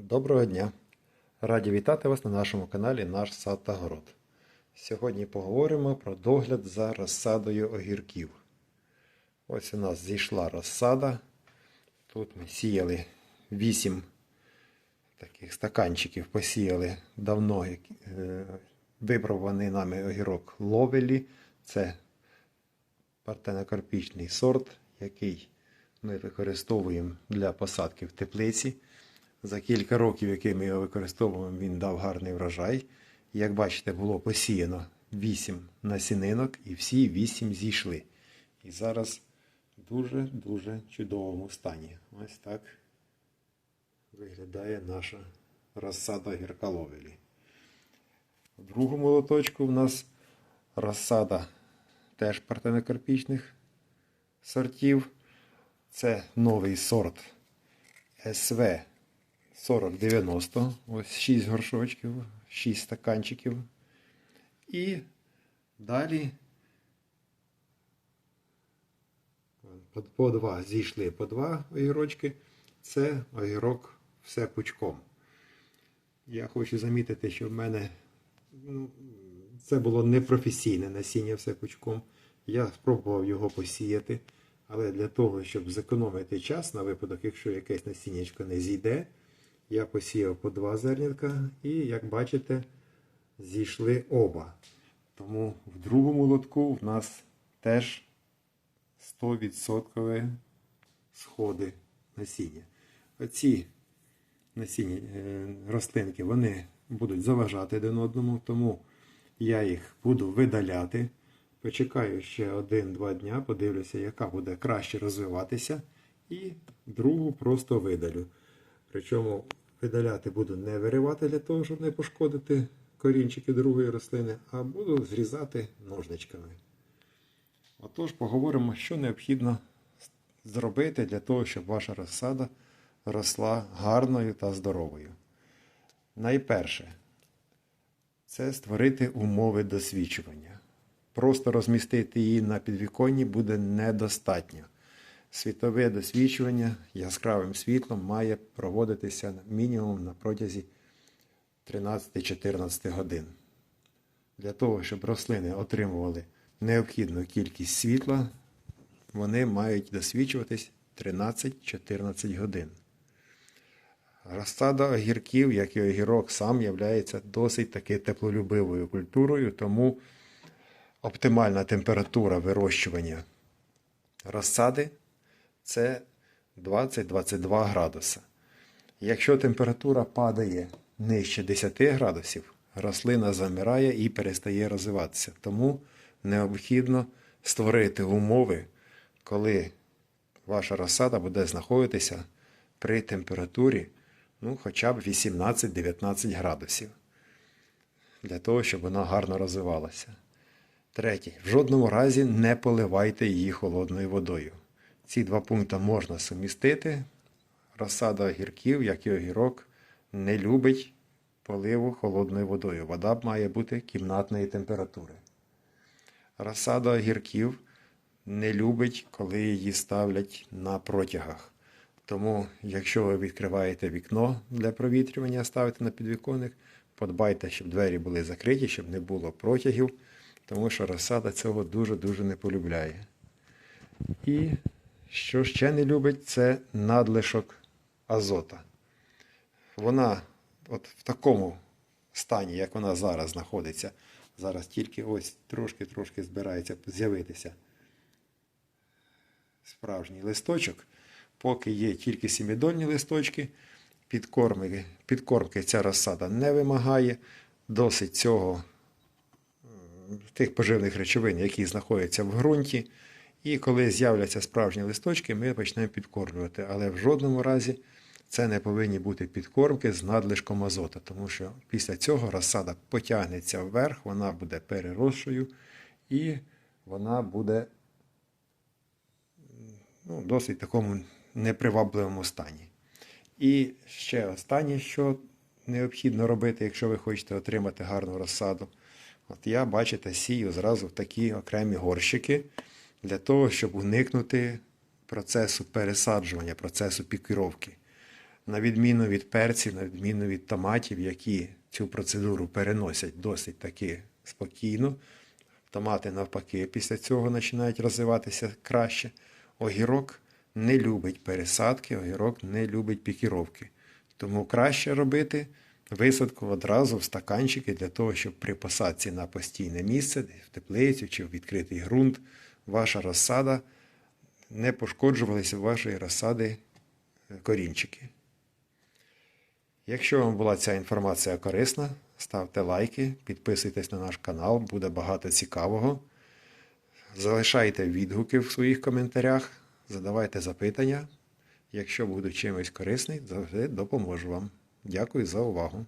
Доброго дня! Раді вітати вас на нашому каналі Наш сад та город. Сьогодні поговоримо про догляд за розсадою огірків. Ось у нас зійшла розсада. Тут ми сіяли 8 таких стаканчиків, посіяли давно е, випробуваний нами огірок ловелі. Це партенокарпічний сорт, який ми використовуємо для посадки в теплиці. За кілька років, які ми його використовуємо, він дав гарний врожай. Як бачите, було посіяно 8 насінинок і всі 8 зійшли. І зараз в дуже-дуже чудовому стані. Ось так виглядає наша розсада гірка ловелі. В другому лоточку в нас розсада теж партенокарпічних сортів. Це новий сорт СВ 4090. Ось 6 горшочків, 6 стаканчиків. І далі по- по два зійшли по два огірочки. Це огірок все пучком. Я хочу замітити, що в мене ну, це було непрофесійне насіння все пучком. Я спробував його посіяти, але для того, щоб зекономити час на випадок, якщо якесь насіннячко не зійде, я посіяв по два зернятка і, як бачите, зійшли оба. Тому в другому лотку в нас теж 100% сходи насіння. Оці насіння е, рослинки вони будуть заважати один одному, тому я їх буду видаляти. Почекаю ще один-два дня, подивлюся, яка буде краще розвиватися, і другу просто видалю. Причому видаляти буду не виривати для того, щоб не пошкодити корінчики другої рослини, а буду зрізати ножничками. Отож, поговоримо, що необхідно зробити для того, щоб ваша розсада росла гарною та здоровою. Найперше, це створити умови досвідчування. Просто розмістити її на підвіконні буде недостатньо. Світове досвідчування яскравим світлом має проводитися мінімум на протязі 13-14 годин. Для того, щоб рослини отримували необхідну кількість світла, вони мають досвідчуватись 13-14 годин. Розсада огірків, як і огірок, сам є досить таки теплолюбивою культурою, тому оптимальна температура вирощування розсади це 20-22 градуса. Якщо температура падає нижче 10 градусів, рослина замирає і перестає розвиватися. Тому необхідно створити умови, коли ваша розсада буде знаходитися при температурі ну, хоча б 18-19 градусів. Для того, щоб вона гарно розвивалася. Третє. В жодному разі не поливайте її холодною водою. Ці два пункти можна сумістити. Розсада огірків, як і огірок, не любить поливу холодною водою. Вода має бути кімнатної температури. Розсада огірків не любить, коли її ставлять на протягах. Тому, якщо ви відкриваєте вікно для провітрювання, ставите на підвіконник, подбайте, щоб двері були закриті, щоб не було протягів, тому що розсада цього дуже-дуже не полюбляє. І що ще не любить, це надлишок азота. Вона от в такому стані, як вона зараз знаходиться, зараз тільки ось трошки-трошки збирається з'явитися справжній листочок. Поки є тільки сімідольні листочки, підкорми, підкормки ця розсада не вимагає. Досить цього тих поживних речовин, які знаходяться в ґрунті. І коли з'являться справжні листочки, ми почнемо підкормлювати. Але в жодному разі це не повинні бути підкормки з надлишком азоту, тому що після цього розсада потягнеться вверх, вона буде переросшою і вона буде ну, досить такому непривабливому стані. І ще останнє, що необхідно робити, якщо ви хочете отримати гарну розсаду. От я, бачите, сію зразу в такі окремі горщики для того, щоб уникнути процесу пересаджування, процесу пікіровки. на відміну від перців, на відміну від томатів, які цю процедуру переносять досить таки спокійно. Томати, навпаки, після цього починають розвиватися краще. Огірок не любить пересадки, огірок не любить пікіровки. Тому краще робити висадку одразу в стаканчики для того, щоб при посадці на постійне місце, в теплицю чи в відкритий ґрунт, ваша розсада не пошкоджувалися вашої розсади е, корінчики. Якщо вам була ця інформація корисна, ставте лайки, підписуйтесь на наш канал, буде багато цікавого. Залишайте відгуки в своїх коментарях, задавайте запитання. Якщо буду чимось корисний, завжди допоможу вам. Дякую за увагу.